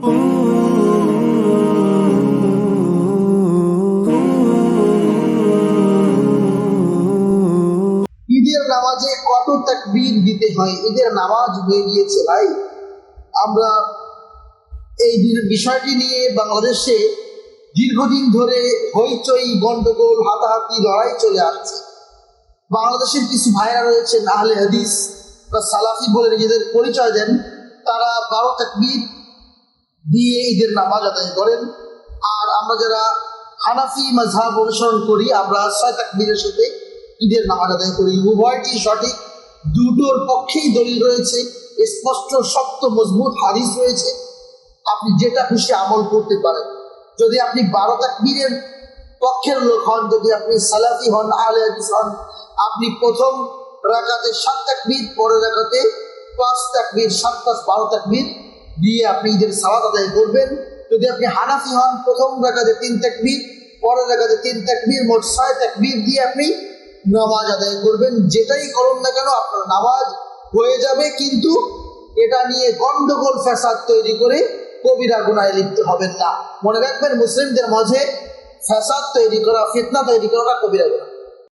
ঈদের নামাজে কত তাকবীর দিতে হয়? ঈদের নামাজ হয়ে গিয়েছে ভাই। আমরা এই বিষয়টি নিয়ে বাংলাদেশে দীর্ঘদিন ধরে হইচই, গন্ডগোল, হাতাহাতি, লড়াই চলে আসছে। বাংলাদেশের কিছু ভাইরা রয়েছেন আহলে হাদিস বা সালাফি বলে নিজেদের পরিচয় দেন। তারা বারো তাকবীর দিয়ে ঈদের নামাজ আদায় করেন। আর আমরা যারা হানাফি মাঝহাব অনুসরণ করি, আমরা ছয় সাথে ঈদের নামাজ আদায় করি। উভয়টি সঠিক। দুটোর পক্ষেই দলিল রয়েছে। স্পষ্ট, শক্ত, মজবুত হাদিস রয়েছে। আপনি যেটা খুশি আমল করতে পারেন। যদি আপনি বারো তাকবীরের পক্ষের লোক হন, যদি আপনি সালাফি হন আলে হাদিস হন, আপনি প্রথম রাকাতে সাত তাকবীর, পরের রাকাতে পাঁচ তাকবীর, সাত পাঁচ বারো তাকবীর দিয়ে আপনি ঈদের সালাত আদায় করবেন। যদি আপনি হানাফি হন, প্রথম রাকাতে তিন তাকবীর, পরের রাকাতে তিন তাকবীর, মোট ছয় তাকবীর দিয়ে আপনি নামাজ আদায় করবেন। যেটাই করুন না কেন, আপনার নামাজ হয়ে যাবে, কিন্তু এটা নিয়ে গন্ডগোল, ফ্যাসাদ তৈরি করে কবিরা গুনায় লিপ্ত হবেন না। মনে রাখবেন, মুসলিমদের মাঝে ফ্যাসাদ তৈরি করা, ফিতনা তৈরি করাটা কবিরা গুণা